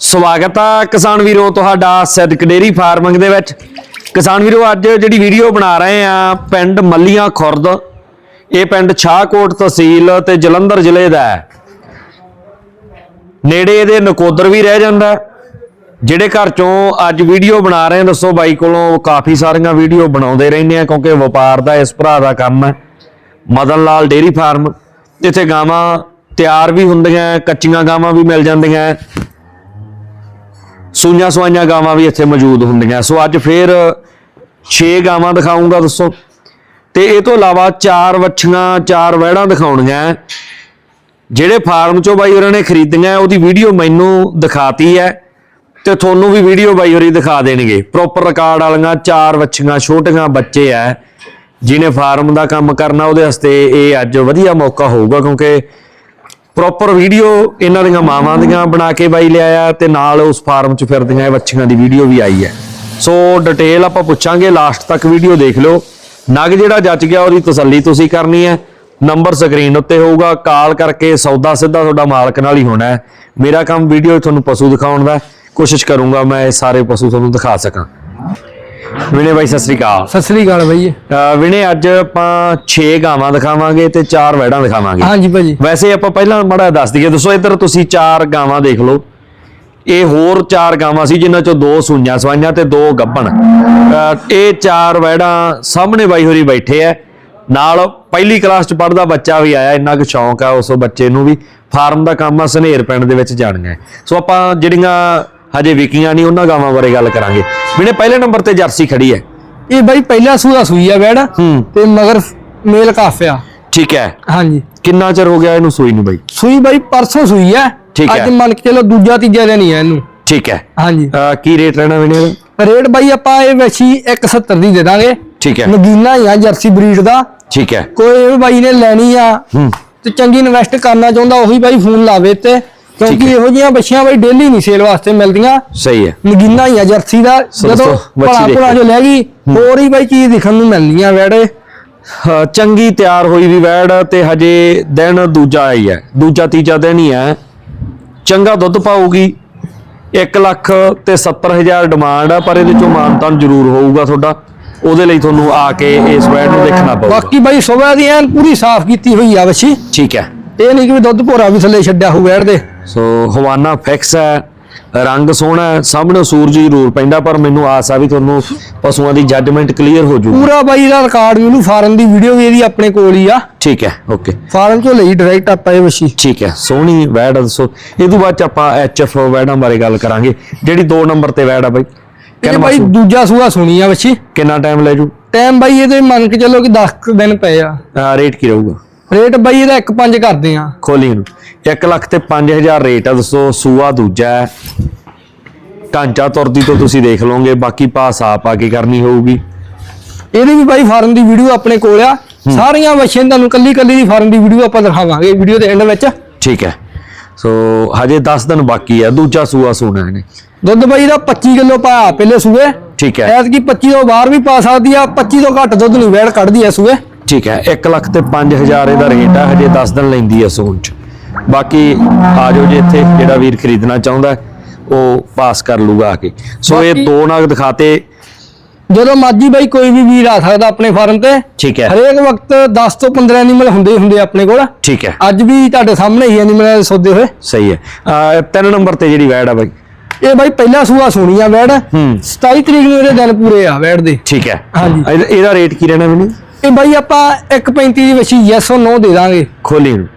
ਸਵਾਗਤ ਆ ਕਿਸਾਨ ਵੀਰੋ ਤੁਹਾਡਾ ਸਿੱਧਕ ਡੇਰੀ ਫਾਰਮਿੰਗ ਦੇ ਵਿੱਚ। ਕਿਸਾਨ ਵੀਰੋ, ਅੱਜ ਜਿਹੜੀ ਵੀਡੀਓ ਬਣਾ ਰਹੇ ਆ ਪਿੰਡ ਮੱਲੀਆਂ ਖੁਰਦ, ਇਹ ਪਿੰਡ ਛਾਹਕੋਟ ਤਹਿਸੀਲ ਤੇ ਜਲੰਧਰ ਜ਼ਿਲ੍ਹੇ ਦਾ ਹੈ। ਨੇੜੇ ਇਹਦੇ ਨਕੋਦਰ ਵੀ ਰਹਿ ਜਾਂਦਾ ਜਿਹੜੇ ਘਰ ਚੋਂ ਅੱਜ ਵੀਡੀਓ ਬਣਾ ਰਹੇ ਦੱਸੋ ਬਾਈ ਕੋਲੋਂ ਕਾਫੀ ਸਾਰੀਆਂ ਵੀਡੀਓ ਬਣਾਉਂਦੇ ਰਹਿੰਦੇ ਆ, ਕਿਉਂਕਿ ਵਪਾਰ ਦਾ ਇਸ ਭਰਾ ਦਾ ਕੰਮ ਹੈ। ਮਦਨ ਲਾਲ ਡੇਰੀ ਫਾਰਮ ਇੱਥੇ ਗਾਵਾਂ ਤਿਆਰ ਵੀ ਹੁੰਦੀਆਂ, ਕੱਚੀਆਂ ਗਾਵਾਂ ਵੀ ਮਿਲ ਜਾਂਦੀਆਂ। ਸੂਈਆਂ ਸਵਾਈਆਂ ਗਾਵਾਂ ਵੀ ਇੱਥੇ ਮੌਜੂਦ ਹੁੰਦੀਆਂ। ਸੋ ਅੱਜ ਫੇਰ 6 ਗਾਵਾਂ ਦਿਖਾਉਂਗਾ ਦੱਸੋ। ਤੇ ਇਹ ਤੋਂ ਇਲਾਵਾ ਚਾਰ ਵੱਛੀਆਂ, ਚਾਰ ਵਹਿੜਾਂ ਦਿਖਾਉਣੀਆਂ। ਜਿਹੜੇ ਫਾਰਮ ਚੋਂ ਬਾਈ ਉਹਨਾਂ ਨੇ ਖਰੀਦੀਆਂ, ਉਹਦੀ ਵੀਡੀਓ ਮੈਨੂੰ ਦਿਖਾਤੀ ਹੈ ਤੇ ਤੁਹਾਨੂੰ ਵੀ ਵੀਡੀਓ ਬਾਈ ਹੋਰੀ ਦਿਖਾ ਦੇਣਗੇ। ਪ੍ਰੋਪਰ ਰਿਕਾਰਡ ਵਾਲੀਆਂ ਚਾਰ ਵੱਛੀਆਂ, ਛੋਟੀਆਂ ਬੱਚੇ ਆ ਜਿਹਨੇ ਫਾਰਮ ਦਾ ਕੰਮ ਕਰਨਾ, ਉਹਦੇ ਵਾਸਤੇ ਇਹ ਅੱਜ ਵਧੀਆ ਮੌਕਾ ਹੋਊਗਾ ਕਿਉਂਕਿ ਪ੍ਰੋਪਰ ਵੀਡੀਓ ਇਹਨਾਂ ਦੀਆਂ ਮਾਵਾਂ ਦੀਆਂ ਬਣਾ ਕੇ ਬਾਈ ਲਿਆਇਆ ਤੇ ਨਾਲ ਉਸ ਫਾਰਮ 'ਚ ਫਿਰਦੀਆਂ ਇਹ ਵੱਛੀਆਂ ਦੀ ਵੀਡੀਓ ਵੀ ਆਈ ਹੈ। ਸੋ ਡਿਟੇਲ ਆਪਾਂ ਪੁੱਛਾਂਗੇ ਲਾਸਟ ਤੱਕ ਵੀਡੀਓ ਦੇਖ ਲਿਓ। ਨਗ ਜਿਹੜਾ ਜੱਜ ਗਿਆ, ਉਹਦੀ ਤਸੱਲੀ ਤੁਸੀਂ ਕਰਨੀ ਹੈ। ਨੰਬਰ ਸਕਰੀਨ ਉੱਤੇ ਹੋਊਗਾ, ਕਾਲ ਕਰਕੇ ਸੌਦਾ ਸਿੱਧਾ ਤੁਹਾਡਾ ਮਾਲਕ ਨਾਲ ਹੀ ਹੋਣਾ ਮੇਰਾ ਕੰਮ ਵੀਡੀਓ ਤੁਹਾਨੂੰ ਪਸ਼ੂ ਦਿਖਾਉਣ ਦਾ ਕੋਸ਼ਿਸ਼ ਕਰੂੰਗਾ ਮੈਂ ਇਹ ਸਾਰੇ ਪਸ਼ੂ ਤੁਹਾਨੂੰ ਦਿਖਾ ਸਕਾਂ। ਵਿਨੇ ਬਾਈ ਸਤਿ ਸ੍ਰੀ ਅਕਾਲ। ਸਤਿ ਸ੍ਰੀ ਅਕਾਲ ਬਾਈ ਅਹ ਵਿਨੇ ਅੱਜ ਆਪਾਂ 6 ਗਾਵਾਂ ਦਿਖਾਵਾਂਗੇ ਤੇ 4 ਵੈੜਾਂ ਦਿਖਾਵਾਂਗੇ। ਹਾਂਜੀ ਭਾਜੀ। ਵੈਸੇ ਆਪਾਂ ਪਹਿਲਾਂ ਮੜਾ ਦੱਸ ਦਈਏ ਦੱਸੋ ਇੱਧਰ ਤੁਸੀਂ ਚਾਰ ਗਾਵਾਂ ਦੇਖ ਲਓ। ਇਹ ਹੋਰ ਚਾਰ ਗਾਵਾਂ ਸੀ ਜਿਨ੍ਹਾਂ ਚੋਂ ਦੋ ਸੂਈਆਂ ਸਵਾਈਆਂ ਤੇ ਦੋ ਗੱਭਣ। ਅਹ ਇਹ ਚਾਰ ਵੈੜਾਂ ਸਾਹਮਣੇ ਬਾਈ ਹੋਰੀ ਬੈਠੇ ਐ। ਨਾਲ ਪਹਿਲੀ ਕਲਾਸ ਚ ਪੜਦਾ ਬੱਚਾ ਵੀ ਆਇਆ ਇੰਨਾ ਕੁ ਸ਼ੌਂਕ ਆ ਉਸ ਬੱਚੇ ਨੂੰ ਵੀ। ਫਾਰਮ ਦਾ ਕੰਮ ਆ ਸਨੇਰ ਪਿੰਡ ਦੇ ਵਿੱਚ ਜਾਣੀਆਂ ਸੋ ਆਪਾਂ ਜਿਹੜੀਆਂ ਹਜੇ ਵਿਕੀਆਂ ਨਹੀਂ ਉਹਨਾਂ ਗਾਵਾਂ ਬਾਰੇ ਗੱਲ ਕਰਾਂਗੇ। ਵੀਨੇ ਪਹਿਲੇ ਨੰਬਰ ਤੇ ਜਰਸੀ ਖੜੀ ਹੈ। ਇਹ ਬਾਈ ਪਹਿਲਾ ਸੂਆ ਸੂਈ ਆ ਵੈੜ ਹੂੰ। ਤੇ ਮਗਰ ਮੇਲ ਕਾਫਿਆ ਠੀਕ ਹੈ। ਹਾਂਜੀ। ਕਿੰਨਾ ਚਿਰ ਹੋ ਗਿਆ ਇਹਨੂੰ ਸੂਈ ਨੂੰ ਬਾਈ? ਸੂਈ ਬਾਈ ਪਰਸੋਂ ਸੂਈ ਹੈ। ਅੱਜ ਮੰਨ ਕੇ ਚਲੋ ਦੂਜਾ ਤੀਜਾ ਦਿਨ ਹੀ ਆ ਇਹਨੂੰ। ਠੀਕ ਹੈ। ਹਾਂਜੀ। ਕੀ ਰੇਟ ਰਹਿਣਾ ਇਹਦਾ? ਰੇਟ ਬਾਈ ਆਪਾਂ ਇਹ ਵੈਸੀ 170 ਦੀ ਦੇ ਦਾਂਗੇ। ਠੀਕ ਹੈ। ਨਗੀਨਾ ਹੀ ਆ ਜਰਸੀ ਬਰੀਡ ਦਾ। ਠੀਕ ਹੈ। ਕੋਈ ਬਾਈ ਨੇ ਲੈਣੀ ਆ ਹੂੰ। ਤੇ ਚੰਗੀ ਇਨਵੈਸਟ ਕਰਨਾ ਚਾਹੁੰਦਾ ਉਹੀ ਬਾਈ ਫੋਨ ਲਾਵੇ ਤੇ। ਕਿਉਂਕਿ। ਇਹੋ ਜਿਹੀਆਂ ਬੱਚੀਆਂ ਬਾਈ ਡੇਲੀ ਨਹੀਂ ਸੇਲ ਵਾਸਤੇ ਮਿਲਦੀਆਂ। ਸਹੀ ਹੈ। ਨਗੀਨਾ ਹੀ ਆ ਜਰਸੀ ਦਾ। ਜਦੋਂ ਬੱਚੀ ਭਲਾ। ਭਲਾ ਜੋ ਲੈ ਗਈ ਹੋਰ ਹੀ ਬਾਈ ਚੀਜ਼ ਦਿਖਣ ਨੂੰ ਮਿਲਣੀ ਆ ਵੈੜੇ ਚੰਗੀ ਤਿਆਰ ਹੋਈ ਵੀ ਵੈੜ ਤੇ ਹਜੇ ਦਿਨ ਦੂਜਾ ਆਈ ਹੈ। ਦੂਜਾ ਤੀਜਾ ਦਿਨ ਹੀ ਹੈ। ਚੰਗਾ ਦੁੱਧ ਪਾਊਗੀ। 1 ਲੱਖ ਤੇ 70000 ਡਿਮਾਂਡ ਆ ਪਰ ਇਹਦੇ ਚੋਂ ਮਾਨਤਾਨ ਜ਼ਰੂਰ ਹੋਊਗਾ ਤੁਹਾਡਾ। ਉਹਦੇ ਲਈ ਤੁਹਾਨੂੰ ਆ ਕੇ ਇਸ ਵੈੜ ਨੂੰ ਦੇਖਣਾ ਪਊਗਾ। ਬਾਕੀ ਬਾਈ ਸੁਬਹ ਦੀ ਐਨ ਪੂਰੀ ਸਾਫ਼ ਕੀਤੀ ਹੋਈ ਆ ਵੱਛੀ ਠੀਕ ਹੈ। ਇਹ ਨਹੀਂ ਕਿ ਵੀ ਦੁੱਧ ਭੋਰਾ ਵੀ ਥੱਲੇ ਛੱਡਿਆ ਹੋਊ ਵੈੜ ਦੇ ਸੋ ਹਵਾਨਾ ਫਿਕਸ ਹੈ ਰੰਗ ਸੋਹਣਾ ਹੈ ਸਾਹਮਣੇ ਸੂਰਜ ਜ਼ਰੂਰ ਪੈਂਦਾ ਪਰ ਮੈਨੂੰ ਆਸ ਆ ਵੀ ਤੁਹਾਨੂੰ ਪਸ਼ੂਆਂ ਦੀ ਜੱਜਮੈਂਟ ਕਲੀਅਰ ਹੋ ਜੂ ਪੂਰਾ ਬਾਈ ਦਾ ਰਿਕਾਰਡ ਮੈਨੂੰ ਫਾਰਮ ਦੀ ਵੀਡੀਓ ਵੀ ਇਹਦੀ ਆਪਣੇ ਕੋਲ ਹੀ ਆ। ਠੀਕ ਹੈ ਓਕੇ ਫਾਰਮ ਚੋਂ ਲਈ ਡਾਇਰੈਕਟ ਆਪਾਂ ਇਹ ਵੱਛੀ ਠੀਕ ਹੈ ਸੋਹਣੀ ਵੈੜ ਆ ਦੱਸੋ। ਇਹ ਤੋਂ ਬਾਅਦ ਚ ਆਪਾਂ ਐਚਐਫ ਵੈੜਾਂ ਬਾਰੇ ਗੱਲ ਕਰਾਂਗੇ। ਜਿਹੜੀ 2 ਨੰਬਰ ਤੇ ਵੈੜ ਆ ਬਾਈ ਇਹ ਕਿੰਨਾ ਬਾਈ ਦੂਜਾ ਸੂਆ ਸੁਣੀ ਆ ਵੱਛੀ ਕਿੰਨਾ ਟਾਈਮ ਲੈ ਜੂ? ਟਾਈਮ ਬਾਈ ਇਹਦੇ ਮੰਨ ਕੇ ਚੱਲੋ ਕਿ 10 ਕੁ ਦਿਨ ਪਏ ਆ। ਰੇਟ ਕੀ ਰਹੂਗਾ? ਰੇਟ ਬਾਈ ਇਹਦਾ 1.5 ਕਰਦੇ ਆ ਖੋਲੀ ਨੂੰ 1 ਲੱਖ ਤੇ 5000 ਰੇਟ ਆ ਦੱਸੋ ਸੂਆ ਦੂਜਾ ਹੈ। ਢਾਂਚਾ ਤੁਰਦੀ ਤੋਂ ਤੁਸੀਂ ਦੇਖ ਲਓਗੇ ਬਾਕੀ ਪਾਸ ਆਪ ਆ ਕੇ ਕਰਨੀ ਹੋਊਗੀ। ਇਹਦੀ ਵੀ ਬਾਈ ਫਾਰਮ ਦੀ ਵੀਡੀਓ ਆਪਣੇ ਕੋਲ ਆ। ਸਾਰੀਆਂ ਵੱਛੀਆਂ ਤੁਹਾਨੂੰ ਕੱਲੀ ਕੱਲੀ ਦੀ ਫਾਰਮ ਦੀ ਵੀਡੀਓ ਆਪਾਂ ਦਿਖਾਵਾਂਗੇ ਵੀਡੀਓ ਦੇ ਐਂਡ ਵਿੱਚ। ਠੀਕ ਹੈ। ਸੋ ਹਜੇ 10 ਦਿਨ ਬਾਕੀ ਹੈ ਦੂਜਾ ਸੂਆ ਸੋਣਾ ਇਹਨੇ। ਦੁੱਧ ਬਾਈ ਦਾ 25 ਕਿਲੋ ਪਾਇਆ ਪਹਿਲੇ ਸੂਏ। ਠੀਕ ਹੈ। ਐਤਕੀ 25 ਤੋਂ ਬਾਹਰ ਵੀ ਪਾ ਸਕਦੀ ਆ 25 ਤੋਂ ਘੱਟ ਦੁੱਧ ਨਹੀਂ ਵੈੜ ਕੱਢਦੀ ਐ ਸੂਏ। ਠੀਕ ਹੈ 1 ਲੱਖ ਤੇ 5000 ਇਹਦਾ ਰੇਟ ਹੈ ਹਜੇ 10 ਦਿਨ ਲੈਂਦੀ ਹੈ ਸੂਣ ਚ। ਬਾਕੀ ਆ ਜਾਓ ਜੇ ਇੱਥੇ ਜਿਹੜਾ ਵੀਰ ਖਰੀਦਣਾ ਚਾਹੁੰਦਾ ਉਹ ਪਾਸ ਕਰ ਲੂਗਾ ਆ ਕੇ। ਸੋ ਇਹ ਦੋ ਨਗ ਦਿਖਾਤੇ। ਜਦੋਂ ਮਰਜ਼ੀ ਬਾਈ ਕੋਈ ਵੀ ਵੀਰ ਆ ਸਕਦਾ ਆਪਣੇ ਫਾਰਮ ਤੇ। ਠੀਕ ਹੈ। ਹਰੇਕ ਵਕਤ 10 ਤੋਂ 15 ਐਨੀਮਲ ਹੁੰਦੇ ਹੀ ਹੁੰਦੇ ਆ ਆਪਣੇ ਕੋਲ। ਠੀਕ ਹੈ। ਅੱਜ ਵੀ ਤੁਹਾਡੇ ਸਾਹਮਣੇ ਹੀ ਐਨੀਮਲ ਸੌਦੇ ਹੋਏ। ਸਹੀ ਹੈ। ਤਿੰਨ ਨੰਬਰ ਤੇ ਜਿਹੜੀ ਵੈੜ ਆ ਬਾਈ। ਇਹ ਬਾਈ ਪਹਿਲਾ ਸੂਆ ਸੁਣੀ ਆ ਵੈੜ। ਹੂੰ। 27 ਤਰੀਕ ਨੂੰ ਇਹਦੇ ਦਿਨ ਪੂਰੇ ਆ ਵੈੜ ਦੇ। ਠੀਕ ਹੈ। ਹਾਂਜੀ। ਇਹਦਾ ਰੇਟ ਕੀ ਰਹਿਣਾ ਮੈਨੂੰ? ਇਹ ਬਾਈ ਆਪਾਂ 1.35 ਦੀ ਵਿੱਚ ਯੈਸ ਔਰ ਨੋ ਦੇ ਦਾਂਗੇ। ਖੋਲੀ ਨੂੰ।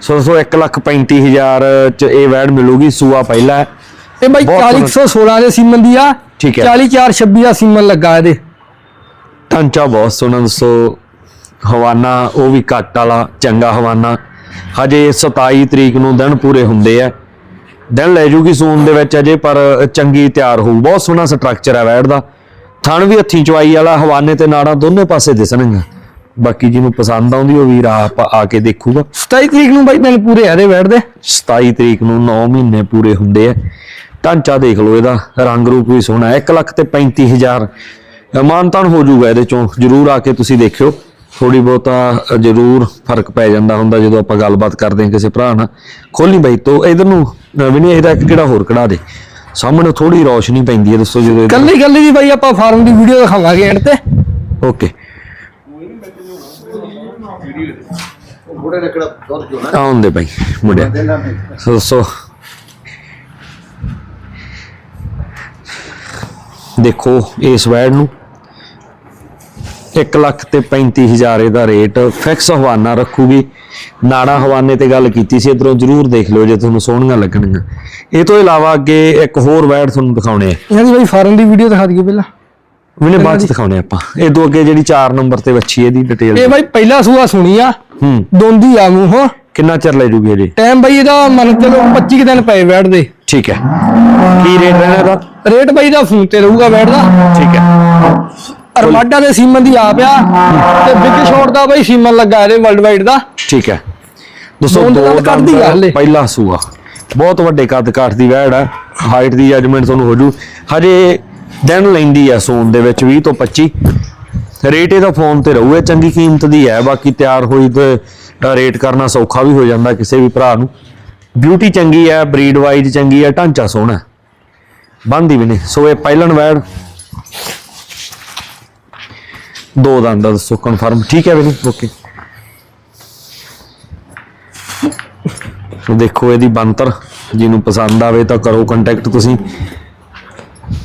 ਸੋ ਸੋ 1 ਲੱਖ 35000 ਚ ਇਹ ਵੈੜ ਮਿਲੂਗੀ ਸੂਆ ਪਹਿਲਾ ਹੈ। ਬਾਈ ਬਹੁਤ 4116 ਦੇ ਸੀਮਨ ਦੀ ਆ ਠੀਕ ਹੈ। 40426 ਦਾ ਸੀਮਨ ਲੱਗਾ ਇਹਦੇ। ਢਾਂਚਾ ਬਹੁਤ ਸੋਹਣਾ ਦੱਸੋ ਹਵਾਨਾ ਉਹ ਵੀ ਘੱਟ ਵਾਲਾ ਚੰਗਾ ਹਵਾਨਾ। ਹਜੇ 27 ਤਰੀਕ ਨੂੰ ਦਿਨ ਪੂਰੇ ਹੁੰਦੇ ਆ। ਦਿਨ ਲੈ ਜੂਗੀ ਸੂਨ ਦੇ ਵਿੱਚ ਅਜੇ ਪਰ ਚੰਗੀ ਤਿਆਰ ਹੋਊ। ਬਹੁਤ ਸੋਹਣਾ ਸਟਰਕਚਰ ਹੈ ਵੈੜ ਦਾ। ਥਣ ਵੀ ਹੱਥੀਂ ਚਵਾਈ ਵਾਲਾ, ਹਵਾਨੇ ਤੇ ਨਾੜਾਂ ਦੋਨੇ ਪਾਸੇ ਦਿਸਣਗੀਆਂ। ਬਾਕੀ ਜਿਹਨੂੰ ਪਸੰਦ ਆਉਂਦੀ, ਉਹ ਵੀਰ ਆਪ ਆ ਕੇ ਦੇਖੂਗਾ। 27 ਤਰੀਕ ਨੂੰ ਬਾਈ ਦਿਨ ਪੂਰੇ ਆ ਇਹਦੇ 27 ਤਰੀਕ ਨੂੰ 9 ਮਹੀਨੇ ਪੂਰੇ ਹੁੰਦੇ ਆ। ਢਾਂਚਾ ਦੇਖ ਲਓ ਇਹਦਾ, ਰੰਗ ਰੂਪ ਵੀ ਸੋਹਣਾ 1 ਲੱਖ ਤੇ 35000 ਮਾਨਤਾਨ ਹੋ ਜਾਊਗਾ ਇਹਦੇ ਚੋਂ, ਜਰੂਰ ਆ ਕੇ ਤੁਸੀਂ ਦੇਖਿਓ। ਥੋੜੀ ਬਹੁਤਾ ਜ਼ਰੂਰ ਫ਼ਰਕ ਪੈ ਜਾਂਦਾ ਹੁੰਦਾ ਜਦੋਂ ਆਪਾਂ ਗੱਲਬਾਤ ਕਰਦੇ ਹਾਂ ਕਿਸੇ ਭਰਾ ਨਾਲ। ਖੋਲੀ ਬਾਈ, ਤੋਂ ਇਧਰ ਨੂੰ ਅਹ ਵਿਨੇ ਇਹਦਾ ਇੱਕ ਕਿਹੜਾ ਹੋਰ ਕਢਾ ਦੇ। ਸਾਹਮਣੇ ਥੋੜੀ ਰੌਸ਼ਨੀ ਪੈਂਦੀ ਹੈ ਦੱਸੋ ਜਦੋਂ ਕੱਲੀ ਕੱਲੀ ਦੀ ਬਾਈ ਆਪਾਂ ਫਾਰਮ ਦੀ ਵੀਡੀਓ ਦਿਖਾਵਾਂਗੇ ਐਂਡ ਤੇ। ਓਕੇ। ਨੇ ਕਿਹੜਾ ਦੁੱਧ ਆਉਂਦੇ ਬਾਈ ਮੁੰਡਿਆ। ਸੋ ਦੇਖੋ ਇਸ ਵੈਡ ਨੂੰ 1 ਲੱਖ ਤੇ 35000 ਇਹਦਾ ਰੇਟ ਫਿਕਸ ਹਵਾਨਾ ਰੱਖੂਗੀ। ਨਾੜਾ ਹਵਾਨੇ ਤੇ ਗੱਲ ਕੀਤੀ ਸੀ ਇਧਰੋਂ ਜਰੂਰ ਦੇਖ ਲਿਓ ਜੇ ਤੁਹਾਨੂੰ ਸੋਹਣੀਆਂ ਲੱਗਣਗੀਆਂ। ਇਹ ਤੋਂ ਇਲਾਵਾ ਅੱਗੇ ਇੱਕ ਹੋਰ ਵੈਡ ਤੁਹਾਨੂੰ ਦਿਖਾਉਣੇ ਆ। ਇਹਨਾਂ ਦੀ ਬਾਈ ਫਾਰਮ ਦੀ ਵੀਡੀਓ ਦਿਖਾ ਦਈਏ ਪਹਿਲਾਂ। ਉਹਨੇ ਬਾਅਦ ਚ ਦਿਖਾਉਣੇ ਆਪਾਂ। ਇਹ ਤੋਂ ਅੱਗੇ ਜਿਹੜੀ 4 ਨੰਬਰ ਤੇ ਵੱਛੀ ਇਹਦੀ ਡਿਟੇਲ ਇਹ ਬਾਈ ਪਹਿਲਾ ਸੂਆ ਸੁਣੀ ਆ। ਹੂੰ। ਦੋਂਦੀ ਆ ਮੂੰਹੋਂ। ਕਿੰਨਾ ਚਿਰ ਲੈ ਜੂਗੀ ਇਹਦੀ? ਟਾਈਮ ਬਾਈ ਇਹਦਾ ਮੰਨ ਕੇ ਚਲੋ 25 ਕੁ ਦਿਨ ਪਏ ਬੈਠ ਦੇ। ਠੀਕ ਹੈ। ਕੀ ਰੇਟ ਰਹਿਣਾ ਇਹਦਾ? ਰੇਟ ਬਾਈ ਦਾ ਫੋਨ ਤੇ ਰਹੂਗਾ ਬੈਠ ਦਾ। ਠੀਕ ਹੈ। ਅਰਮਾਡਾ ਦੇ ਸੀਮਨ ਦੀ ਆਪ ਆ ਤੇ ਬਿਗ ਸ਼ਾਟ ਦਾ ਬਾਈ ਸੀਮਨ ਲੱਗਾ ਇਹਦੇ ਵਰਲਡ ਵਾਈਡ ਦਾ। ਠੀਕ ਹੈ। ਦੋਸਤੋ ਦੋ ਕੱਢਦੀ ਆ ਹਲੇ। ਪਹਿਲਾ ਸੂਆ। ਬਹੁਤ ਵੱਡੇ ਕੱਦ ਕਾਠ ਦੀ ਵੈੜ ਹੈ ਹਾਈਟ ਦੀ ਜਜਮੈਂਟ ਤੁਹਾਨੂੰ ਹੋ ਜੂ। ਹਜੇ ਦਿਨ ਲੈਂਦੀ ਆ ਸੂਨ ਦੇ ਵਿੱਚ 20 ਤੋਂ 25 ਰੇਟ ਇਹਦਾ ਫੋਨ ਤੇ ਰਹੂਗਾ ਚੰਗੀ ਕੀਮਤ ਦੀ ਹੈ। ਬਾਕੀ ਤਿਆਰ ਹੋਈ ਤੇ ਰੇਟ ਕਰਨਾ ਸੌਖਾ ਵੀ ਹੋ ਜਾਂਦਾ ਕਿਸੇ ਵੀ ਭਰਾ ਨੂੰ। ਬਿਊਟੀ ਚੰਗੀ ਹੈ ਬਰੀਡ ਵਾਈਜ਼ ਚੰਗੀ ਹੈ ਢਾਂਚਾ ਸੋਹਣਾ। ਬੰਦੀ ਵੀ ਨਹੀਂ। ਸੋ ਇਹ ਪਹਿਲਣ ਵੈੜ। ਦੋ ਦੰਦ ਦਾ ਦੱਸੋ ਕਨਫਰਮ ਠੀਕ ਹੈ ਵੀ ਓਕੇ ਦੇਖੋ ਇਹਦੀ ਬੰਤਰ ਜਿਹਨੂੰ ਪਸੰਦ ਆਵੇ ਤਾਂ ਕਰੋ ਕੰਟੈਕਟ ਤੁਸੀਂ।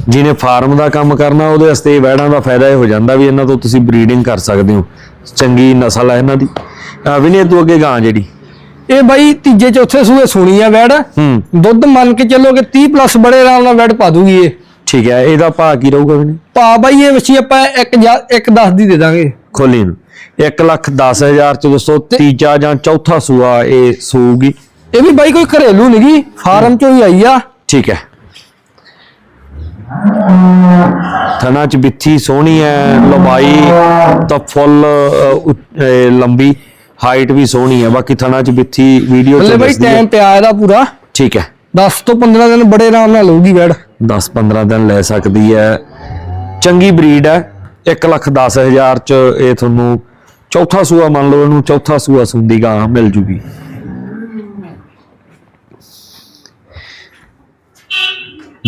ਜਿਹਨੇ ਫਾਰਮ ਦਾ ਕੰਮ ਕਰਨਾ ਉਹਦੇ ਵਾਸਤੇ ਵੈੜਾਂ ਦਾ ਫਾਇਦਾ ਇਹ ਹੋ ਜਾਂਦਾ ਵੀ ਇਹਨਾਂ ਤੋਂ ਤੁਸੀਂ ਬਰੀਡਿੰਗ ਕਰ ਸਕਦੇ ਹੋ। ਚੰਗੀ ਨਸਲ ਹੈ ਇਹਨਾਂ ਦੀ। ਵਿਨੇ ਤੋਂ ਅੱਗੇ ਗਾਂ ਜਿਹੜੀ। ਇਹ ਬਾਈ ਤੀਜੇ ਚੌਥੇ ਸੂਏ ਸੁਣੀ ਆ ਵੈੜ ਦੁੱਧ ਮੰਨ ਕੇ ਚੱਲੋਗੇ 30 ਪਲੱਸ ਬੜੇ ਆਰਾਮ ਨਾਲ ਵੈੜ ਪਾ ਦੂਗੀ ਇਹ। ਠੀਕ ਹੈ ਇਹਦਾ ਭਾਅ ਕੀ ਰਹੂਗਾ ਵਿਨੇ ਪਾ ਬਾਈ ਇਹ ਵਛੀ ਆਪਾਂ ਇੱਕ ਜਾਂ- ਇੱਕ 10 ਦੀ ਦੇ ਦਾਂਗੇ। ਖੋਲੀ ਨੂੰ। 1 ਲੱਖ 10000 ਚ ਦੋਸਤੋ ਤੀਜਾ ਜਾਂ ਚੌਥਾ ਸੂਆ ਇਹ ਸੂਗੀ। ਇਹ ਵੀ ਬਾਈ ਕੋਈ ਘਰੇਲੂ ਨਹੀਂਗੀ ਫਾਰਮ ਚੋਂ ਹੀ ਆਈ ਆ। ਠੀਕ ਹੈ। ਥਣਾ ਚ ਬਿੱਥੀ ਸੋਹਣੀ ਹੈ ਲੰਬਾਈ ਤਾਂ ਫੁੱਲ ਲੰਬੀ ਹਾਈਟ ਵੀ ਸੋਹਣੀ ਹੈ। ਬਾਕੀ ਥਣਾ ਚ ਬਿੱਥੀ ਵੀਡੀਓ ਚ ਬਾਈ ਦੱਸਦੀ ਹੈ। ਟਾਈਮ ਪਿਆ ਇਹਦਾ ਪੂਰਾ। ਠੀਕ ਹੈ। 10 ਤੋਂ 15 ਦਿਨ ਬੜੇ ਆਰਾਮ ਨਾਲ ਲਊਗੀ ਵੈੜ 10 15 ਦਿਨ ਲੈ ਸਕਦੀ ਹੈ। ਚੰਗੀ ਬਰੀਡ ਹੈ। 1 ਲੱਖ 10 ਹਜ਼ਾਰ ਚ ਇਹ ਤੁਹਾਨੂੰ ਚੌਥਾ ਸੂਆ ਮੰਨ ਲਓ ਇਹਨੂੰ ਚੌਥਾ ਸੂਆ ਸੁੰਦੀ ਗਾਂ ਮਿਲ ਜੂਗੀ।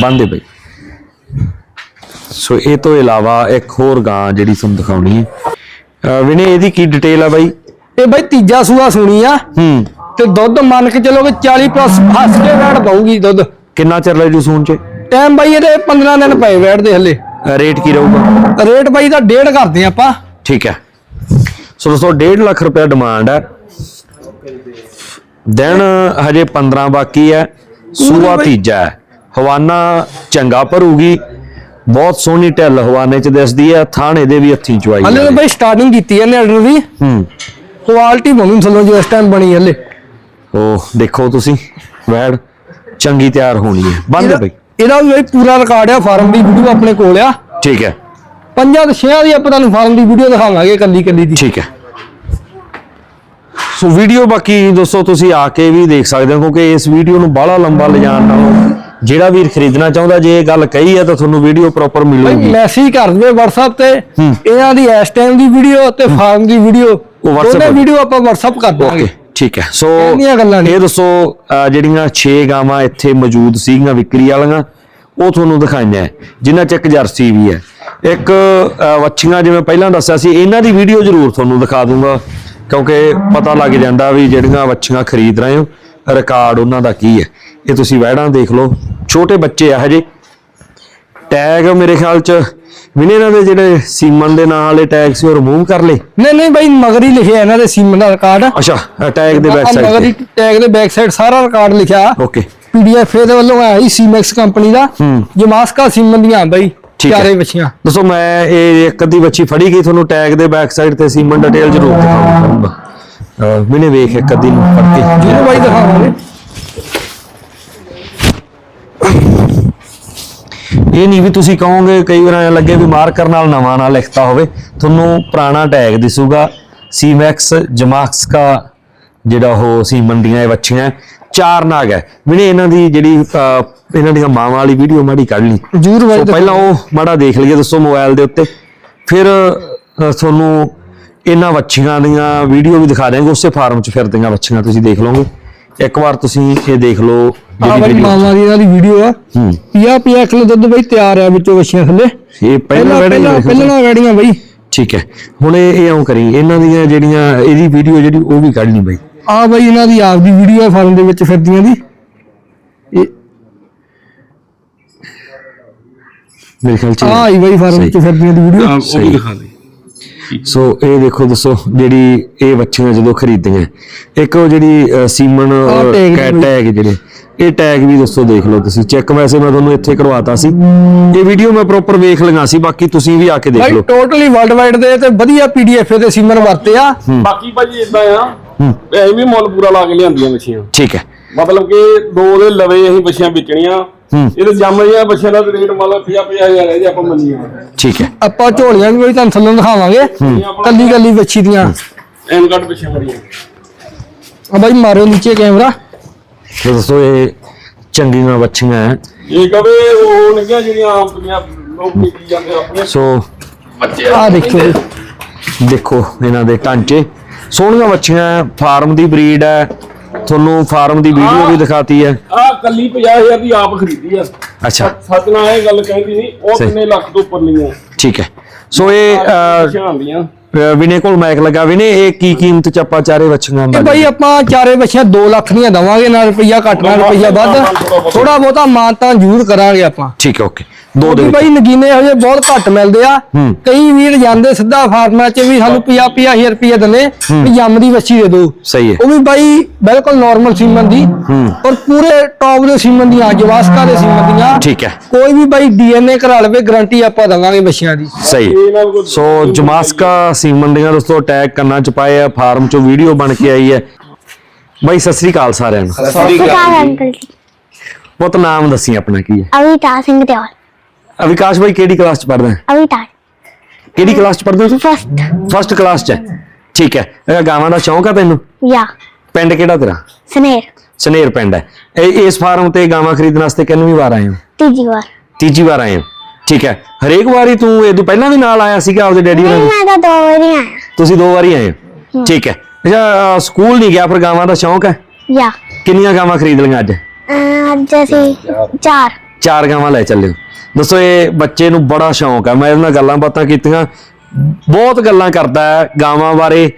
ਬੰਦੇ ਬਈ। ਸੋ ਇਹ ਤੋਂ ਇਲਾਵਾ ਇੱਕ ਹੋਰ ਗਾਂ ਜਿਹੜੀ ਤੁਹਾਨੂੰ ਦਿਖਾਉਣੀ ਹੈ। ਵਿਨੇ ਇਹਦੀ ਕੀ ਡਿਟੇਲ ਆ ਬਾਈ? ਇਹ ਬਾਈ ਤੀਜਾ ਸੂਆ ਸੁਣੀ ਆ। ਹੂੰ। ਤੇ ਦੁੱਧ ਮੰਨ ਕੇ ਚੱਲੋਗੇ 40 ਪਲੱਸ ਫਸ ਕੇ ਵੈੜ ਪਾਊਗੀ ਦੁੱਧ। ਕਿੰਨਾ ਚਿਰ ਲੈ ਜੂ ਸੂਣ ਚ? ਟਾਈਮ ਬਾਈ ਇਹਦੇ 15 ਦਿਨ ਪਏ ਵੈੜ ਦੇ ਹਲੇ। ਰੇਟ ਕੀ ਰਹੂਗਾ? ਰੇਟ ਬਾਈ ਦਾ ਡੇਢ ਕਰਦੇ ਆ ਆਪਾਂ। ਠੀਕ ਹੈ। ਸੋ ਦੋਸਤੋ 1.5 ਲੱਖ ਰੁਪਏ ਡਿਮਾਂਡ ਹੈ। ਦਿਨ ਹਜੇ 15 ਬਾਕੀ ਹੈ। ਸੂਆ ਤੀਜਾ ਹੈ। ਹਵਾਨਾ ਚੰਗਾ ਭਰੂਗੀ। ਬਹੁਤ ਸੋਹਣੀ ਢਿੱਲ ਹਵਾਨੇ ਚ ਦਿਸਦੀ ਹੈ। ਥਾਣੇ ਦੇ ਵੀ ਹੱਥੀਂ ਚਵਾਈ ਹਲੇ ਤਾਂ। ਬਾਈ ਸਟਾਰਟਿੰਗ ਕੀਤੀ ਇਹਨੇ ਆਰਡਰ ਦੀ ਹੂੰ। ਕੁਆਲਿਟੀ ਬਹੁਤ ਥੱਲੋਂ ਜੋ ਇਸ ਟਾਈਮ ਬਣੀ ਹਲੇ। ਉਹ ਦੇਖੋ ਤੁਸੀਂ। ਵੈੜ ਚੰਗੀ ਤਿਆਰ ਹੋਣੀ ਹੈ। ਬੰਦ ਬਈ। ਇਹਦਾ ਵੀ ਬਾਈ ਪੂਰਾ ਰਿਕਾਰਡ ਆ ਫਾਰਮ ਦੀ ਵੀਡੀਓ ਆਪਣੇ ਕੋਲ ਆ। ਠੀਕ ਹੈ। ਪੰਜਾਂ ਤੇ ਛੇਆਂ ਦੀ ਆਪਾਂ ਤੁਹਾਨੂੰ ਫਾਰਮ ਦੀ ਵੀਡੀਓ ਦਿਖਾਵਾਂਗੇ ਕੱਲੀ ਕੱਲੀ ਦੀ। ਠੀਕ ਹੈ। ਸੋ ਵੀਡੀਓ ਬਾਕੀ ਦੋਸਤੋ ਤੁਸੀਂ ਆ ਕੇ ਵੀ ਦੇਖ ਸਕਦੇ ਹੋ ਕਿਉਂਕਿ ਇਸ ਵੀਡੀਓ ਨੂੰ ਬਾਹਲਾ ਲੰਬਾ ਲਿਜਾਣ ਨਾਲੋਂ ਜਿਹੜਾ ਵੀਰ ਖਰੀਦਣਾ ਚਾਹੁੰਦਾ ਜੇ ਇਹ ਗੱਲ ਕਹੀ ਹੈ ਤਾਂ ਤੁਹਾਨੂੰ ਵੀਡੀਓ ਪ੍ਰੋਪਰ ਮਿਲੂਗੀ। ਮੈਸੇਜ ਕਰ ਦਿਓ WhatsApp ਤੇ। ਇਹਨਾਂ ਦੀ ਇਸ ਟਾਈਮ ਦੀ ਵੀਡੀਓ ਤੇ ਫਾਰਮ ਦੀ ਵੀਡੀਓ ਉਹ WhatsApp ਦੋਨੇ। ਵੀਡੀਓ ਆਪਾਂ WhatsApp ਕਰ ਦਾਂਗੇ। ਠੀਕ ਹੈ ਸੋ ਇੰਨੀਆਂ ਗੱਲਾਂ ਨਹੀਂ। ਇਹ ਦੱਸੋ ਜਿਹੜੀਆਂ 6 ਗਾਵਾਂ ਇੱਥੇ ਮੌਜੂਦ ਸੀਗੀਆਂ ਵਿਕਰੀ ਵਾਲੀਆਂ ਉਹ ਤੁਹਾਨੂੰ ਦਿਖਾਈਆਂ ਜਿਨ੍ਹਾਂ ਚ ਇੱਕ ਜਰਸੀ ਵੀ ਹੈ। ਇੱਕ ਵੱਛੀਆਂ ਜਿਵੇਂ ਪਹਿਲਾਂ ਦੱਸਿਆ ਸੀ ਇਹਨਾਂ ਦੀ ਵੀਡੀਓ ਜ਼ਰੂਰ ਤੁਹਾਨੂੰ ਦਿਖਾ ਦੂੰਗਾ ਕਿਉਂਕਿ ਪਤਾ ਲੱਗ ਜਾਂਦਾ ਵੀ ਜਿਹੜੀਆਂ ਵੱਛੀਆਂ ਖਰੀਦ ਰਹੇ ਹੋ ਰਿਕਾਰਡ ਉਹਨਾਂ ਦਾ ਕੀ ਹੈ। ਇਹ ਤੁਸੀਂ ਵਹਿੜਾਂ ਦੇਖ ਲਓ ਛੋਟੇ ਬੱਚੇ ਆ ਹਜੇ। ਟੈਗ ਮੇਰੇ ਖਿਆਲ ਚ ਵਿਨੇ ਇਹਨਾਂ ਦੇ ਜਿਹੜੇ ਸੀਮਨ ਦੇ ਨਾਂ ਵਾਲੇ ਟੈਗ ਸੀ ਉਹ ਰਿਮੂਵ ਕਰ ਲਏ? ਨਹੀਂ ਨਹੀਂ ਬਾਈ ਮਗਰ ਹੀ ਲਿਖਿਆ ਇਹਨਾਂ ਦੇ ਸੀਮਨ ਦਾ ਰਿਕਾਰਡ ਅੱਛਾ ਟੈਗ ਦੇ ਬੈਕ ਮਗਰ ਸਾਈਡ ਹੀ ਟੈਗ ਦੇ ਬੈਕ ਸਾਈਡ ਸਾਰਾ ਰਿਕਾਰਡ ਲਿਖਿਆ। ਓਕੇ ਪੀਡੀਐਫ ਇਹਦੇ ਵੱਲੋਂ ਆਇਆ ਸੀ ਸੀਮੈਕਸ ਕੰਪਨੀ ਦਾ। ਹੂੰ। ਜਮਾਸਕਾ ਸੀਮਨ ਦੀਆਂ ਬਾਈ ਹੈ। ਚਾਰੇ ਬੱਚੀਆਂ। ਦੱਸੋ ਮੈਂ ਇਹ ਇੱਕ ਅੱਧੀ ਬੱਚੀ ਫੜੀ ਗਈ ਤੁਹਾਨੂੰ ਟੈਗ ਦੇ ਬੈਕ ਸਾਈਡ ਤੇ ਸੀਮਨ ਡਿਟੇਲ ਜ਼ਰੂਰ ਦਿਖਾਉਂਗਾ। ਮੈਨੇ ਵੇਖ ਇੱਕ ਅੱਧੀ ਨੂੰ ਫੜ ਕੇ। ਜਿਹਨੂੰ ਬਾਈ ਦਿਖਾਵਾਂਗੇ। ਇਹ ਨਹੀਂ ਵੀ ਤੁਸੀਂ ਕਹੋਗੇ ਕਈ ਵਾਰ ਐਂ ਲੱਗੇ ਵੀ ਮਾਰਕਰ ਨਾਲ ਨਵਾਂ ਨਾ ਲਿਖਤਾ ਹੋਵੇ। ਤੁਹਾਨੂੰ ਪੁਰਾਣਾ ਟੈਗ ਦਿਸੂਗਾ। ਸੀਮੈਕਸ ਜਮਾਕਸ ਦਾ ਜਿਹੜਾ ਉਹ ਸੀਮਨ ਦੀਆਂ ਇਹ ਬੱਚੀਆਂ ਚਾਰ ਨਾਗ ਹੈ। ਮੈਨੇ ਇਹਨਾਂ ਦੀ ਜਿਹੜੀ ਇਹਨਾਂ ਦੀਆਂ ਮਾਵਾਂ ਵਾਲੀ ਵੀਡੀਓ ਮਾੜੀ ਕੱਢ ਲਈ। ਬਾਈ ਸੋ ਪਹਿਲਾਂ ਉਹ ਮਾੜਾ ਦੇਖ ਲਈਏ ਦੱਸੋ ਮੋਬਾਈਲ ਦੇ ਉੱਤੇ। ਫਿਰ ਤੁਹਾਨੂੰ ਇਹਨਾਂ ਵੱਛੀਆਂ ਦੀਆਂ ਵੀਡੀਓ ਵੀ ਦਿਖਾ ਦਿਆਂਗੇ ਉਸੇ ਫਾਰਮ 'ਚ ਫਿਰਦੀਆਂ ਵੱਛੀਆਂ ਤੁਸੀਂ ਦੇਖ ਲਓਗੇ। ਇੱਕ ਵਾਰ ਤੁਸੀਂ ਇਹ ਦੇਖ ਲਓ ਆ ਜਿਹੜੀ ਬਾਈ ਮਾਮਾ ਦੀ ਇਹਨਾਂ ਦੀ ਵੀਡੀਓ ਆ। ਹੂੰ। 50 50 ਕਿਲੋ ਦੁੱਧ ਬਈ ਤਿਆਰ ਆ ਵਿੱਚੋਂ ਵਛੀਆਂ ਥੱਲੇ। ਇਹ ਪਹਿਲਾਂ ਪਹਿਲਾਂ ਪਹਿਲਾਂ ਵੜੀਆਂ ਬਈ। ਠੀਕ ਹੈ। ਹੁਣ ਇਹ ਇਹ ਆਉਂ ਕਰੀ ਇਹਨਾਂ ਦੀਆਂ ਜਿਹੜੀਆਂ ਇਹਦੀ ਵੀਡੀਓ ਜਿਹੜੀ ਉਹ ਵੀ ਕੱਢਣੀ ਬਈ। ਆ ਬਈ ਇਹਨਾਂ ਦੀ ਆਪ ਦੀ ਵੀਡੀਓ ਆ ਫਾਰਮ ਦੇ ਵਿੱਚ ਫਿਰਦੀਆਂ ਦੀ। ਇਹ ਮੇਰੇ ਖਿਆਲ ਚ ਆ ਆਈ ਬਈ ਫਾਰਮ ਵਿੱਚ ਫਿਰਦੀਆਂ ਦੀ ਵੀਡੀਓ ਉਹ ਵੀ ਦਿਖਾ ਦੇ। ਸੋ ਇਹ ਦੇਖੋ ਦੱਸੋ ਜਿਹੜੀ ਇਹ ਬੱਚੀਆਂ ਜਦੋਂ ਖਰੀਦੀਆਂ ਇੱਕ ਉਹ ਜਿਹੜੀ ਸੀਮਨ ਕੈਟ ਟੈਗ ਜਿਹੜੇ ਇਹ ਟੈਗ ਵੀ ਦੱਸੋ ਦੇਖ ਲਓ ਤੁਸੀਂ। ਚੈੱਕ ਵੈਸੇ ਮੈਂ ਤੁਹਾਨੂੰ ਇੱਥੇ ਕਰਵਾਤਾ ਸੀ। ਇਹ ਵੀਡੀਓ ਮੈਂ ਪ੍ਰੋਪਰ ਵੇਖ ਲਈਆਂ ਸੀ ਬਾਕੀ ਤੁਸੀਂ ਵੀ ਆ ਕੇ ਦੇਖ ਬਾਈ ਲਓ। ਟੋਟਲੀ ਵਰਲਡ ਵਾਈਡ ਦੇ ਤੇ ਵਧੀਆ ਪੀਡੀਐਫ ਤੇ ਸਿਮਰ ਵਰਤੇ ਆ। ਬਾਕੀ ਭਾਜੀ ਇਦਾਂ ਆ ਐਵੇਂ ਵੀ ਮੁੱਲ ਪੂਰਾ ਲਾ ਕੇ ਲਿਆਂਦੀਆਂ ਮੱਛੀਆਂ। ਠੀਕ ਹੈ। ਮਤਲਬ ਕਿ ਦੋ ਦੇ ਲਵੇ ਅਸੀਂ ਬੱਚੀਆਂ ਵੇਚਣੀਆਂ। ਇਹਦੇ ਜੰਮ ਜਿਹੀਆਂ ਬੱਚਿਆਂ ਦਾ ਰੇਟ ਮਤਲਬ 50 50000 ਹੈ ਜੇ ਆਪਾਂ ਮੰਨੀਏ। ਠੀਕ ਹੈ। ਆਪਾਂ ਝੋਲੀਆਂ ਵੀ ਤੁਹਾਨੂੰ ਥੱਲੋਂ ਦਿਖਾਵਾਂਗੇ। ਕੱਲੀ ਕੱਲੀ ਵੱਛੀ ਦੀਆਂ। ਐਨ ਕੱਟ ਬੱਚੀਆਂ ਬੜੀਆਂ ਆ ਬਾਈ ਮਾਰੋ ਨੀਚੇ ਕੈਮਰਾ। ਤੇ ਦੱਸੋ ਇਹ ਚੰਗੀਆਂ ਬੱਚੀਆਂ ਹੈ। ਇਹ ਕਵੇ ਉਹ ਨਿਕੀਆਂ ਜਿਹੜੀਆਂ ਆਮ ਦੁਨੀਆ ਲੋਕ ਵੇਚੀ ਜਾਂਦੇ ਆਪਣੇ। ਸੋ ਬੱਚੇ ਆ। ਦੇਖੋ ਦੇਖੋ ਇਹਨਾਂ ਦੇ ਟਾਂਚੇ ਸੋਹਣੀਆਂ ਬੱਚੀਆਂ ਫਾਰਮ ਦੀ ਬਰੀਡ ਹੈ। ਤੁਹਾਨੂੰ ਫਾਰਮ ਦੀ ਵੀਡੀਓ ਵੀ ਦਿਖਾਤੀ ਹੈ। ਆ ਕੱਲੀ 50000 ਦੀ ਆਪ ਖਰੀਦੀ ਆ। ਅੱਛਾ। ਸੱਚ ਨਾਲ ਇਹ ਗੱਲ ਕਹਿੰਦੀ ਨਹੀਂ ਉਹ। ਕਿੰਨੇ ਲੱਖ ਤੋਂ ਉੱਪਰ ਲਈਆਂ। ਠੀਕ ਹੈ। ਸੋ ਇਹ ਅ, ਵਿਨੇ ਕੋਲ ਮਾਈਕ ਲੱਗਾ। ਵਿਨੇ ਇਹ ਕੀ ਕੀਮਤ ਚ ਆਪਾਂ ਚਾਰੇ ਬੱਚੀਆਂ ਦਾ ਇਹ ਬਾਈ ਆਪਾਂ ਚਾਰੇ ਬੱਚੀਆਂ 2 ਲੱਖ ਦੀਆਂ ਦਵਾਂਗੇ ਨਾਲ ਰੁਪਈਆ ਘੱਟ ਨਾਲ ਰੁਪਈਆ ਵੱਧ। ਥੋੜਾ ਬਹੁਤਾ। ਮਾਨਤਾਂ ਜ਼ਰੂਰ ਕਰਾਂਗੇ ਆਪਾਂ। ਠੀਕ ਹੈ ਓਕੇ ਦੋ ਦੇ ਵਿੱਚ। ਬਾਈ ਨਗੀਨੇ ਇਹੋ ਜਿਹੇ ਬਹੁਤ ਘੱਟ ਮਿਲਦੇ ਆ। ਹੂੰ। ਕਈ ਵੀਰ ਜਾਂਦੇ ਸਿੱਧਾ ਫਾਰਮਾਂ 'ਚ ਵੀ ਸਾਨੂੰ 50 50000 ਰੁਪਈਆ ਦਿੰਦੇ ਵੀ ਜੰਮ ਦੀ ਵੱਛੀ ਦੇ ਦਿਓ ਸਹੀ ਹੈ। ਉਹ ਵੀ ਬਾਈ ਬਿਲਕੁਲ ਨਾਰਮਲ ਸੀਮਨ ਦੀ। ਹੂੰ। ਔਰ ਪੂਰੇ ਟੌਪ ਦੇ ਸੀਮਨ ਦੀਆਂ ਜਵਾਸਕਾ ਦੇ ਸੀਮਨ ਦੀਆਂ। ਠੀਕ ਹੈ। ਕੋਈ ਵੀ ਬਾਈ ਡੀਐਨਏ ਕਰਾ ਲਵੇ ਗਾਰੰਟੀ ਆਪਾਂ ਦਵਾਂਗੇ ਬੱਚਿਆਂ ਦੀ। ਸਹੀ ਸੋ ਜਮਾਸਕਾ ਸੀਮਨ ਦੀਆਂ ਦੋਸਤੋ ਟੈਗ ਕੰਨਾਂ ਚ ਪਾਏ ਆ ਫਾਰਮ ਚੋਂ ਵੀਡੀਓ ਬਣ ਕੇ ਆਈ ਹੈ। ਬਾਈ ਸਤਿ ਸ੍ਰੀ ਅਕਾਲ ਸਾਰਿਆਂ ਨੂੰ। ਸਤਿ ਸ਼੍ਰੀ ਅਕਾਲ ਅੰਕਲ ਜੀ। ਪੁੱਤ ਨਾਮ ਦੱਸੀ ਆਪਣਾ ਕੀ ਹੈ? ਅਵਿਤਾ ਸਿੰਘ ਦਿਓਲ। ਅਵਿਕਾਸ਼ ਬਾਈ ਕਿਹੜੀ ਕਲਾਸ ਚ ਪੜਦਾ ਹੈ? ਅਵਿਤਾ। ਕਿਹੜੀ ਕਲਾਸ ਚ ਪੜਦਾ ਤੂੰ ਫਸਟ ਫਸਟ ਕਲਾਸ ਚ ਹੈ। ਠੀਕ ਹੈ। ਇਹ ਗਾਵਾਂ ਦਾ ਸ਼ੌਂਕ ਆ ਤੈਨੂੰ? ਯਾ। ਪਿੰਡ ਕਿਹੜਾ ਤੇਰਾ? ਸਨੇਰ। ਸਨੇਰ ਪਿੰਡ ਹੈ। ਇਹ ਇਸ ਫਾਰਮ ਤੇ ਗਾਵਾਂ ਖਰੀਦਣ ਵਾਸਤੇ ਕਿੰਨੀ ਵਾਰ ਆਏ ਹੋ? ਤੀਜੀ ਵਾਰ। ਤੀਜੀ ਵਾਰ ਆਏ ਹੋ। ਠੀਕ ਹੈ। ਹਰੇਕ ਵਾਰੀ ਤੂੰ ਇਹ ਤੋਂ ਪਹਿਲਾਂ ਵੀ ਨਾਲ ਆਇਆ ਸੀਗਾ ਆਪਦੇ ਡੈਡੀ ਨਹੀਂ ਨਾਲ ਮੈਂ ਤਾਂ ਦੋ ਵਾਰੀ ਆਇਆ। ਤੁਸੀਂ ਦੋ ਵਾਰੀ ਆਏ ਹੋ। ਠੀਕ ਹੈ। ਅੱਛਾ ਸਕੂਲ ਨਹੀਂ ਗਿਆ ਫਿਰ ਗਾਵਾਂ ਦਾ ਸ਼ੌਂਕ ਹੈ? ਯਾ। ਕਿੰਨੀਆਂ ਗਾਵਾਂ ਖਰੀਦ ਲਈਆਂ ਅੱਜ? ਅਹ, ਅੱਜ ਅਸੀਂ ਚਾਰ। ਚਾਰ ਗਾਵਾਂ ਲੈ ਚੱਲੇ ਹੋ ਦੱਸੋ ਇਹ ਬੱਚੇ ਨੂੰ ਬੜਾ ਸ਼ੌਂਕ ਹੈ ਮੈਂ ਇਹਦੇ ਨਾਲ ਗੱਲਾਂ ਬਾਤਾਂ ਕੀਤੀਆਂ। ਬਹੁਤ ਗੱਲਾਂ ਕਰਦਾ ਹੈ ਗਾਵਾਂ ਬਾਰੇ।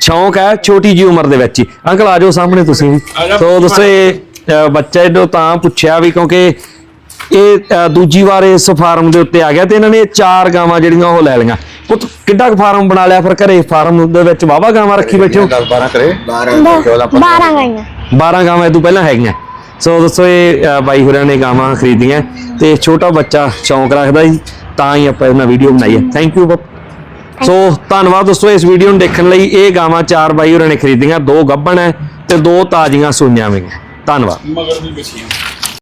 ਸ਼ੌਂਕ ਹੈ ਛੋਟੀ ਜੀ ਉਮਰ ਦੇ ਵਿੱਚ ਹੀ। ਅੰਕਲ ਆ ਜਾਓ ਸਾਹਮਣੇ ਤੁਸੀਂ ਵੀ। ਆ। ਸੋ ਦੱਸੋ ਇਹ ਬੱਚਾ ਇਹਨੂੰ ਤਾਂ ਪੁੱਛਿਆ ਵੀ ਕਿਉਂਕਿ ਇਹ ਦੂਜੀ ਵਾਰ ਇਸ ਫਾਰਮ ਦੇ ਉੱਤੇ ਆ ਗਿਆ ਤੇ ਇਹਨਾਂ ਨੇ ਚਾਰ ਗਾਵਾਂ ਜਿਹੜੀਆਂ ਉਹ ਲੈ ਲਈਆਂ। ਪੁੱਤ ਕਿੱਡਾ ਕੁ ਫਾਰਮ ਬਣਾ ਲਿਆ ਫਿਰ ਘਰੇ? ਫਾਰਮ ਦੇ ਵਿੱਚ ਵਾਵਾ ਗਾਵਾਂ ਰੱਖੀ ਬੈਠੇ ਹੋ? 10 12 ਕਰੇ। 12 ਗਈਆਂ 12 ਗਾਵਾਂ ਇਹ ਤੋਂ ਪਹਿਲਾਂ ਹੈਗੀਆਂ। ਸੋ ਦੋਸਤੋ ਇਹ ਬਾਈ ਹੋਰਾਂ ਨੇ ਗਾਵਾਂ ਖਰੀਦੀਆਂ ਤੇ ਛੋਟਾ ਬੱਚਾ ਸ਼ੌਂਕ ਰੱਖਦਾ ਸੀ ਤਾਂ ਹੀ ਆਪਾਂ ਇਹਨਾਂ ਵੀਡੀਓ ਬਣਾਈ ਹੈ। ਥੈਂਕ ਯੂ ਸੋ ਧੰਨਵਾਦ ਦੋਸਤੋ ਇਸ ਵੀਡੀਓ ਨੂੰ ਦੇਖਣ ਲਈ। ਇਹ ਗਾਵਾਂ ਚਾਰ ਬਾਈ ਹੋਰਾਂ ਨੇ ਖਰੀਦੀਆਂ ਦੋ ਗੱਭਣ ਹੈ ਤੇ ਦੋ ਤਾਜ਼ੀਆਂ ਸੂਈਆਂ ਹੋਈਆਂ ਧੰਨਵਾਦ। ਮਗਰ ਦੀ ਬੱਚੀਆਂ